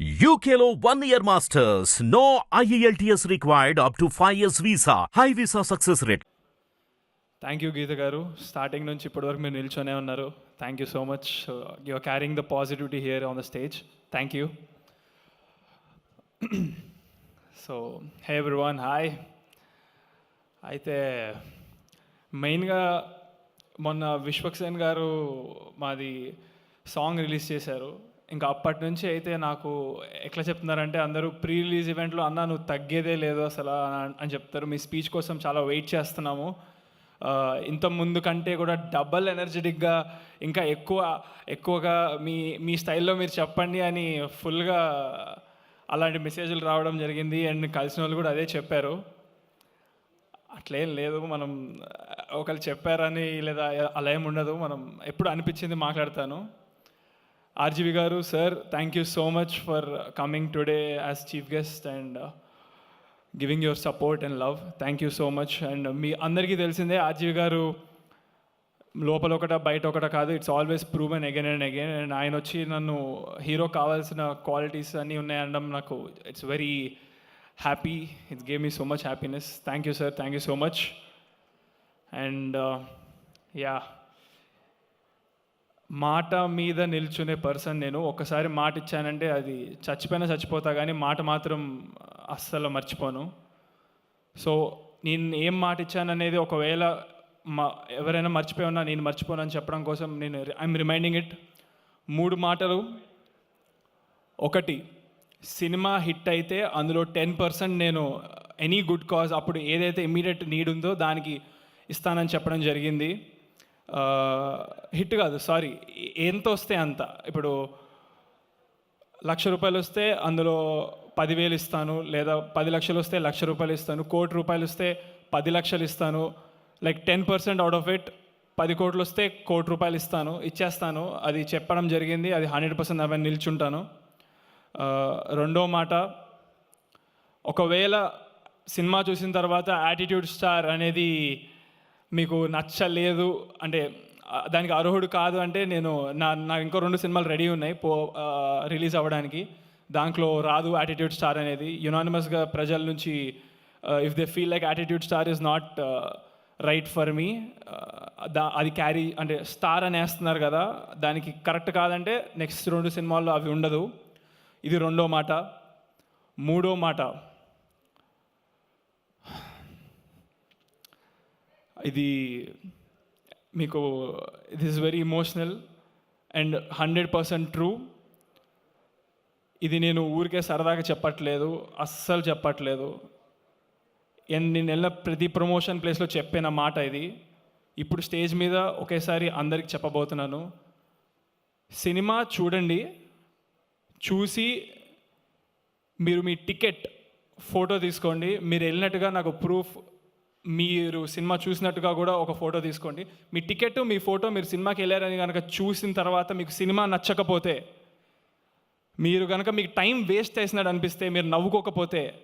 యూకేలో one year masters no E IELTS required up to 5 years visa. High visa success rate. Thank you Geetha garu starting నుంచి ఇప్పటివరకు మీరు నిల్చొనే ఉన్నారు. Thank you so much your caring the positivity here on the stage thank you so hey everyone hi అయితే మెయిన్గా మొన్న విశ్వక్సేన్ గారు మాది సాంగ్ రిలీజ్ చేశారు. ఇంకా అప్పటి నుంచి అయితే నాకు ఎట్లా చెప్తున్నారంటే అందరూ ప్రీ రిలీజ్ ఈవెంట్లో అన్న నువ్వు తగ్గేదే లేదు అసలు అని- చెప్తారు. మీ స్పీచ్ కోసం చాలా వెయిట్ చేస్తున్నాము. ఇంత ముందు కంటే కూడా డబల్ ఎనర్జెటిక్గా ఇంకా ఎక్కువ ఎక్కువగా మీ మీ స్టైల్లో మీరు చెప్పండి అని ఫుల్గా అలాంటి మెసేజ్లు రావడం జరిగింది. అండ్ కలిసిన వాళ్ళు కూడా అదే చెప్పారు. అట్లేం లేదు మనం ఒకరు చెప్పారని లేదా అలా ఏం ఉండదు. మనం ఎప్పుడు అనిపించింది మాట్లాడతాను. RGV garu sir thank you so much for coming today as chief guest and giving your support and love thank you so much and మీ అందరికీ తెలిసిందే ఆర్జీవి గారు లోపల ఒకట బయట ఒకట కాదు. It's always prove and again and again and ఆయన వచ్చి నన్ను హీరో కావాల్సిన క్వాలిటీస్ అన్నీ ఉన్నాయనడం నాకు it's very happy it's game me so much happiness thank you sir thank you so much and yeah మాట మీద నిల్చునే పర్సన్ నేను. ఒకసారి మాట ఇచ్చానంటే అది చచ్చిపోయినా చచ్చిపోతా కానీ మాట మాత్రం అస్సలు మర్చిపోను. సో నేను ఏం మాట ఇచ్చాననేది ఒకవేళ మా ఎవరైనా మర్చిపోయి ఉన్నా నేను మర్చిపోను అని చెప్పడం కోసం నేను ఐఎమ్ రిమైండింగ్ ఇట్ మూడు మాటలు. ఒకటి సినిమా హిట్ అయితే అందులో టెన్ పర్సెంట్ నేను ఎనీ గుడ్ కాజ్ అప్పుడు ఏదైతే ఇమీడియట్ నీడ్ ఉందో దానికి ఇస్తానని చెప్పడం జరిగింది. హిట్ కాదు సారీ ఎంత వస్తే అంత. ఇప్పుడు లక్ష రూపాయలు వస్తే అందులో పదివేలు ఇస్తాను లేదా పది లక్షలు వస్తే లక్ష రూపాయలు ఇస్తాను కోటి రూపాయలు వస్తే పది లక్షలు ఇస్తాను like ten percent out of it పది కోట్లు వస్తే కోటి రూపాయలు ఇస్తాను ఇచ్చేస్తాను. అది చెప్పడం జరిగింది అది హండ్రెడ్ పర్సెంట్ అవన్నీ నిల్చుంటాను. రెండో మాట ఒకవేళ సినిమా చూసిన తర్వాత యాటిట్యూడ్ స్టార్ అనేది మీకు నచ్చలేదు అంటే దానికి అర్హుడు కాదు అంటే నేను నా నాకు ఇంకో రెండు సినిమాలు రెడీ ఉన్నాయి పో రిలీజ్ అవ్వడానికి. దాంట్లో రాదు యాటిట్యూడ్ స్టార్ అనేది. యునానిమస్గా ప్రజల నుంచి if they feel like attitude star is not right for me దా అది క్యారీ అంటే స్టార్ అనేస్తున్నారు వేస్తున్నారు కదా దానికి కరెక్ట్ కాదంటే నెక్స్ట్ రెండు సినిమాల్లో అవి ఉండదు. ఇది రెండో మాట. మూడో మాట ఇది మీకు it is very emotional and hundred percent true ఇది నేను ఊరికే సరదాగా చెప్పట్లేదు అస్సలు చెప్పట్లేదు. అండ్ నేను వెళ్ళిన ప్రతి ప్రమోషన్ ప్లేస్లో చెప్పిన మాట ఇది. ఇప్పుడు స్టేజ్ మీద ఒకేసారి అందరికి చెప్పబోతున్నాను. సినిమా చూడండి చూసి మీరు మీ టికెట్ ఫోటో తీసుకోండి. మీరు వెళ్ళినట్టుగా నాకు ప్రూఫ్ మీరు సినిమా చూసినట్టుగా కూడా ఒక ఫోటో తీసుకోండి. మీ టికెట్ మీ ఫోటో మీరు సినిమాకి వెళ్ళారని కనుక చూసిన తర్వాత మీకు సినిమా నచ్చకపోతే మీరు కనుక మీకు టైం వేస్ట్ చేసినట్టు అనిపిస్తే మీరు నవ్వుకోకపోతే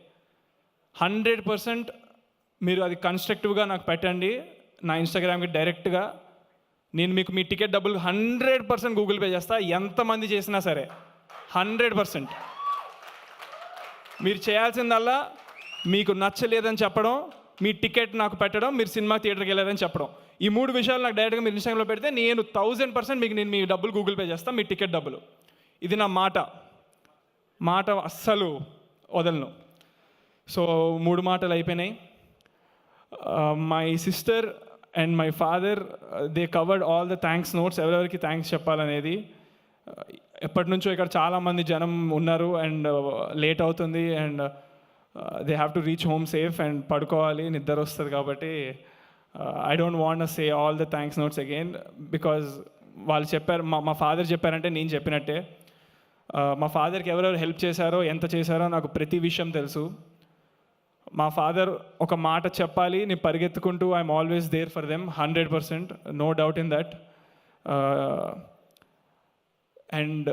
హండ్రెడ్ పర్సెంట్ మీరు అది కన్స్ట్రక్టివ్గా నాకు పెట్టండి. నా ఇన్స్టాగ్రామ్కి డైరెక్ట్గా నేను మీకు మీ టికెట్ డబ్బులు హండ్రెడ్ పర్సెంట్ గూగుల్ పే చేస్తా. ఎంతమంది చేసినా సరే హండ్రెడ్ పర్సెంట్. మీరు చేయాల్సిందల్లా మీకు నచ్చలేదని చెప్పడం మీ టికెట్ నాకు పెట్టడం మీరు సినిమా థియేటర్కి వెళ్ళారని చెప్పడం. ఈ మూడు విషయాలు నాకు డైరెక్ట్గా మీరు ఇన్స్టాగ్రామ్లో పెడితే నేను థౌజండ్ పర్సెంట్ మీకు నేను మీ డబ్బులు గూగుల్ పే చేస్తాను మీ టికెట్ డబ్బులు. ఇది నా మాట. మాట అస్సలు వదలను. సో మూడు మాటలు అయిపోయినాయి. My sister and my father they covered all the thanks notes ఎవరెవరికి థ్యాంక్స్ చెప్పాలనేది. Uh, ఎప్పటి నుంచో ఇక్కడ చాలామంది జనం ఉన్నారు అండ్ లేట్ uh, అవుతుంది and they have to reach home safe and పడుకోవాలి నిద్ర వస్తుంది కాబట్టి I don't want say all the thanks notes again because వాళ్ళు చెప్పారు మా మా ఫాదర్ చెప్పారంటే నేను చెప్పినట్టే. Uh, మా ఫాదర్కి ఎవరెవరు హెల్ప్ చేశారో ఎంత చేశారో నాకు ప్రతి విషయం తెలుసు. మా ఫాదర్ ఒక మాట చెప్పాలి నేను పరిగెత్తుకుంటూ I'm always there for them hundred percent no doubt in that and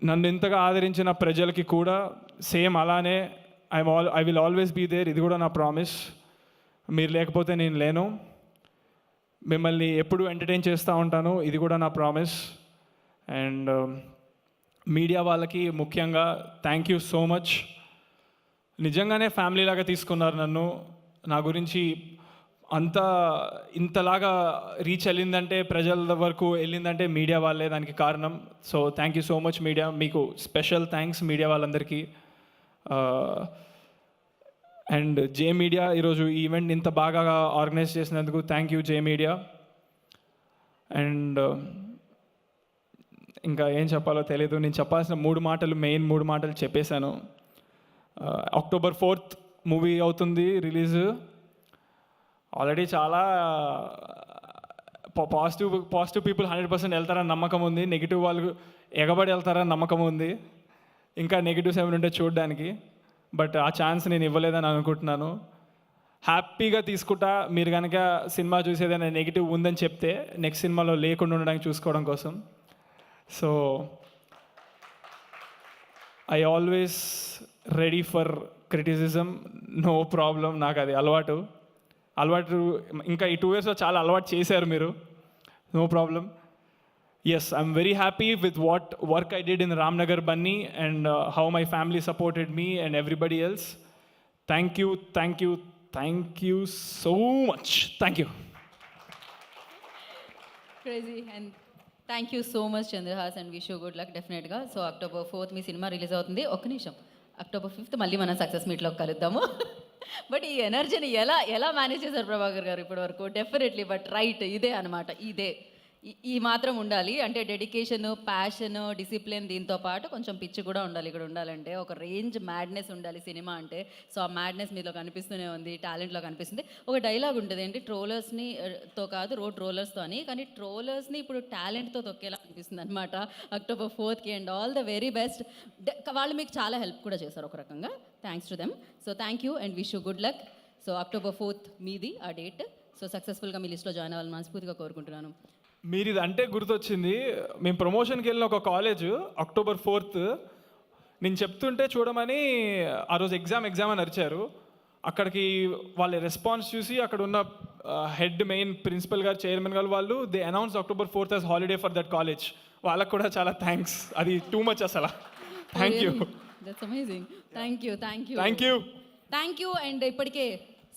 నన్ను ఇంతగా ఆదరించిన ప్రజలకి కూడా సేమ్ అలానే I'm all I will always be there ఇది కూడా నా ప్రామిస్ మీరు లేకపోతే నేను లేను. మిమ్మల్ని ఎప్పుడు ఎంటర్టైన్ చేస్తూ ఉంటాను. ఇది కూడా నా ప్రామిస్ అండ్ మీడియా వాళ్ళకి ముఖ్యంగా థ్యాంక్ యూ సో మచ్ నిజంగానే ఫ్యామిలీ లాగా తీసుకున్నారు నన్ను. నా గురించి అంత ఇంతలాగా రీచ్ వెళ్ళిందంటే ప్రజల వరకు వెళ్ళిందంటే మీడియా వాళ్ళే దానికి కారణం. So thank you so much media మీకు స్పెషల్ థ్యాంక్స్ మీడియా వాళ్ళందరికీ. అండ్ జే మీడియా ఈరోజు ఈ ఈవెంట్ ఇంత బాగా ఆర్గనైజ్ చేసినందుకు thank you J media and ఇంకా ఏం చెప్పాలో తెలియదు నేను చెప్పాల్సిన మూడు మాటలు మెయిన్ మూడు మాటలు చెప్పేశాను. అక్టోబర్ ఫోర్త్ మూవీ అవుతుంది రిలీజ్ ఆల్రెడీ చాలా positive positive people hundred percent వెళ్తారని నమ్మకం ఉంది. నెగిటివ్ వాళ్ళు ఎగబడి వెళ్తారని నమ్మకం ఉంది. ఇంకా నెగిటివ్స్ ఏమైనా ఉంటే చూడడానికి బట్ ఆ ఛాన్స్ నేను ఇవ్వలేదని అనుకుంటున్నాను. హ్యాపీగా తీసుకుంటా మీరు కనుక సినిమా చూసేదైనా నెగిటివ్ ఉందని చెప్తే నెక్స్ట్ సినిమాలో లేకుండా ఉండడానికి చూసుకోవడం కోసం. So I always ready for criticism no problem నాకు అది అలవాటు. అలవాటు ఇంకా ఈ టూ ఇయర్స్లో చాలా అలవాటు చేశారు మీరు. No problem yes, I'm very happy with what work I did in Ramnagar Ramnagar and uh, how my family supported me and everybody else thank you thank you thank you so much thank you crazy and thank you so much Chandrahas and wish good luck డెఫినెట్గా so October fourth మీ cinema release అవుతుంది. ఒక్క నిమిషం. October fifth మళ్ళీ మనం success మీట్లో కలుద్దాము. But ఈ ఎనర్జీని ఎలా ఎలా మేనేజ్ చేశారు ప్రభాకర్ గారు ఇప్పటి వరకు డెఫినెట్లీ బట్ రైట్ ఇదే అనమాట ఇదే. ఈ- మాత్రం ఉండాలి. అంటే డెడికేషన్ ప్యాషన్ డిసిప్లిన్ దీంతో పాటు కొంచెం పిచ్చి కూడా ఉండాలి. ఇక్కడ ఉండాలంటే ఒక రేంజ్ మ్యాడ్నెస్ ఉండాలి సినిమా అంటే. సో ఆ మ్యాడ్నెస్ మీలో కనిపిస్తూనే ఉంది టాలెంట్లో కనిపిస్తుంది. ఒక డైలాగ్ ఉంటుంది ఏంటి? ట్రోలర్స్ని తో కాదు రోడ్ రోలర్స్తో అని కానీ ట్రోలర్స్ని ఇప్పుడు టాలెంట్తో తొక్కేలా అనిపిస్తుంది అనమాట October ఫోర్త్కి and all the very best. వాళ్ళు మీకు చాలా హెల్ప్ కూడా చేశారు ఒక రకంగా. Thanks to them. So thank you and wish you good luck. So October fourth మీది ఆ డేట్. సో సక్సెస్ఫుల్గా మీ లిస్ట్లో జాయిన్ అవ్వాలని మనస్ఫూర్తిగా కోరుకుంటున్నాను. మీరు ఇది అంటే గుర్తొచ్చింది మేము ప్రమోషన్కి వెళ్ళిన ఒక కాలేజ్ అక్టోబర్ ఫోర్త్ నేను చెప్తుంటే చూడమని ఆ రోజు ఎగ్జామ్ ఎగ్జామ్ అని అరిచారు. అక్కడికి వాళ్ళ రెస్పాన్స్ చూసి అక్కడ ఉన్న head main principal garu chairman garu వాళ్ళు they announce October fourth as holiday for that college వాళ్ళకు కూడా చాలా థ్యాంక్స్ అది టూ మచ్ అసలు. Thank you that's amazing thank you thank you thank you thank you and ఇప్పటికే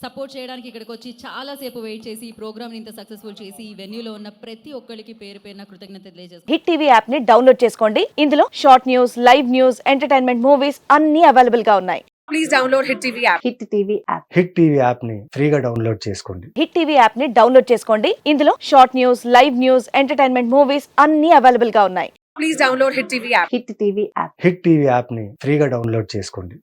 support చేయడానికి ఇక్కడికి వచ్చి చాలాసేపు వెయిట్ చేసి ఈ ప్రోగ్రామ్ని ఇంత సక్సెస్ఫుల్ చేసి ఈ వెన్యూలో ఉన్న ప్రతి ఒక్కరికి పేరు పేరున కృతజ్ఞత తెలియజేస్తాను హిట్ టీవీ యాప్ని డౌన్లోడ్ చేసుకోండి. ఇందులో short news live news entertainment movies అన్ని అవైలబుల్గా ఉన్నాయి. Please download Hit TV app. Hit TV app Hit TV యాప్ని ఫ్రీగా డౌన్లోడ్ చేసుకోండి. హిట్ టీవీ యాప్ని డౌన్లోడ్ చేసుకోండి. ఇందులో short news live news entertainment movies అన్ని అవైలబుల్గా ఉన్నాయి. Please download Hit TV app. Hit TV app Hit TV యాప్ని ఫ్రీగా డౌన్లోడ్ చేసుకోండి.